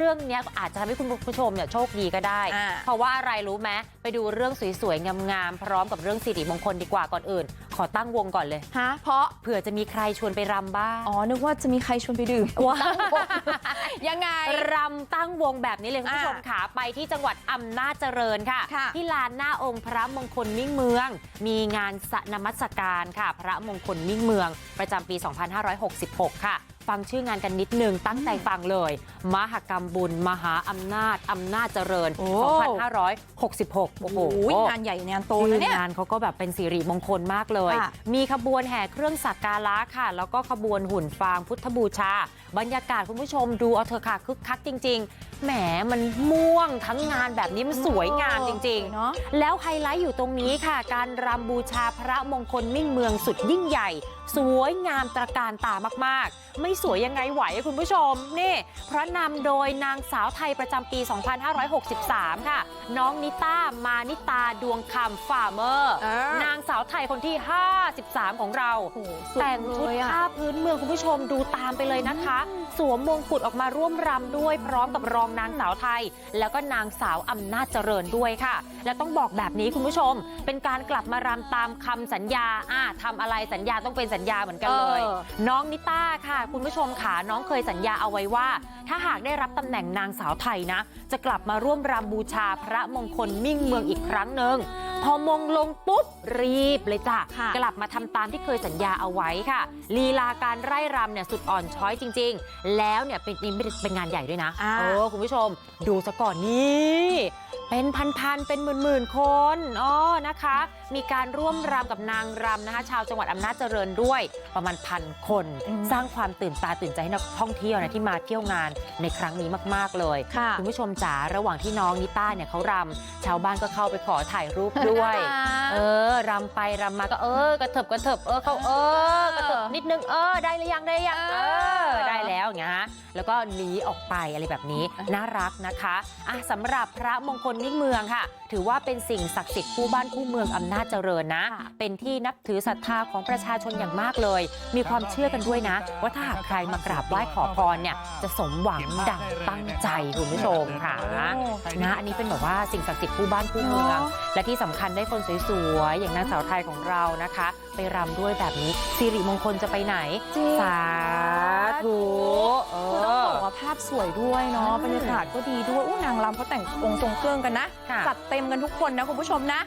เรื่องเนี้ยอาจจะทำให้คุณผู้ชมเนี่ยโชคดีก็ได้อ่าเพราะว่าอะไรรู้ไหมไปดูเรื่องสวยๆ งามๆ พร้อมกับเรื่องสิริมงคลดีกว่าก่อนอื่น ขอตั้งวงก่อนเลยฮะเพราะเผื่อจะมีใครชวนไปรำบ้าง อ๋อ นึกว่าจะมีใครชวนไปดื่มว้าวยังไงรำตั้งวงแบบนี้เลยคุณผู้ชมขาไปที่จังหวัดอำนาจเจริญค่ะค่ะ ที่ลานหน้าองค์พระมงคลมิ่งเมือง มีงานสนมัสการค่ะ พระมงคลมิ่งเมือง ประจำปี 2566 ค่ะ ฟังชื่องานกันนิดนึงตั้งใจฟังเลยมหกรรมบุญมหาอำนาจอำนาจเจริญโอ้2566 โอ้โหโอ้ยงานใหญ่งานโตชื่นะอเนี่ยงานเขาก็แบบเป็นสิริมงคลมากเลยค่ะมีขบวนแห่เครื่องสักการะค่ะ แล้วก็ขบวนหุ่นฟางพุทธบูชา บรรยากาศคุณผู้ชมดูเอาเถอะค่ะคึกคักจริง ๆ แหมมันม่วงทั้งงานแบบนี้มันสวยงามจริงเนาะๆแล้วไฮไลท์อยู่ตรงนี้ค่ะ การรำบูชาพระมงคลมิ่งเมืองสุดยิ่งใหญ่ สวยงามตระการตามากๆ ไม่สวยยังไงไหวคุณผู้ชม นี่พระนำโดยนางสาวไทยประจำปี 2563 ค่ะ น้องนิต้ามานิตาดวงคำฝ่าเมอร์เออนางสาวไทยคนที่ 53 ของเราโอ้โหสุดแต่งชุดเลยอะผ้าพื้นเมืองคุณผู้ชมดูตามไปเลยนะคะ สวมมงกุฎออกมาร่วมรำด้วยพร้อมกับรองนางสาวไทย แล้วก็นางสาวอำนาจเจริญด้วยค่ะ และต้องบอกแบบนี้คุณผู้ชม เป็นการกลับมารำตามคำสัญญาอ่าทำอะไรสัญญาต้องเป็นสัญญาเหมือนกันเลยเออน้องนิต้าค่ะคุณผู้ชมค่ะน้องเคยสัญญาเอาไว้ว่า ถ้าหากได้รับตำแหน่งนางสาวไทยนะ จะกลับมาร่วมรำบูชาพระมงคลมิ่งเมืองอีกครั้งหนึ่งพอมงลงปุ๊บรีบเลยจ้ะค่ะกลับมาทำตามที่เคยสัญญาเอาไว้ค่ะลีลาการไร่รำเนี่ยสุดอ่อนช้อยจริง ๆ แล้วเนี่ยเป็นนี่ไม่ได้เป็นงานใหญ่ด้วยนะอ่าเออคุณผู้ชม ดูซะก่อนนี่ เป็นพันๆ เป็นหมื่นๆ คนอ๋อนะคะ มีการร่วมรำกับนางรำนะคะ ชาวจังหวัดอำนาจเจริญด้วยประมาณพันคนอืมสร้างความตื่นตาตื่นใจให้นักท่องเที่ยวนะที่มาเที่ยวงานในครั้งนี้มาก ๆ เลยค่ะคุณผู้ชมจ๋าระหว่างที่น้องนิต้าเนี่ยเขารำชาวบ้านก็เข้าไปขอถ่ายรูปด้วย เออรำไปรำมาก็เออกระเถิบกระเถิบเออเขาเออกระเถิบนิดนึงเออได้หรือยังได้หรือยังเออได้แล้วอย่างเงี้ยฮะแล้วก็หนีออกไปอะไรแบบนี้น่ารักนะคะอะสำหรับพระมงคลมิ่งเมืองค่ะ ถือว่าเป็นสิ่งศักดิ์สิทธิ์คู่บ้านคู่เมืองอำนาจเจริญนะค่ะเป็นที่นับถือศรัทธาของประชาชนอย่างมากเลย มีความเชื่อกันด้วยนะ ว่าถ้าหากใครมากราบไหว้ขอพรเนี่ยจะสมหวังดังตั้งใจคุณผู้ชมค่ะนะอันนี้เป็นแบบว่าสิ่งศักดิ์สิทธิ์คู่บ้านคู่เมืองเนอะและที่สำคัญได้คนสวยๆอย่างนางสาวไทยของเรานะคะ ไปรำด้วยแบบนี้สิริมงคลจะไปไหนจริงสาธุเอคือต้องอบอกว่าภาพสวยด้วยเนาะอืมบรรยากาศก็ดีด้วยอู้นางรำเขาแต่งองค์ทรงเครื่องกันนะค่ะจัดเต็มกันทุกคนนะคุณผู้ชมนะ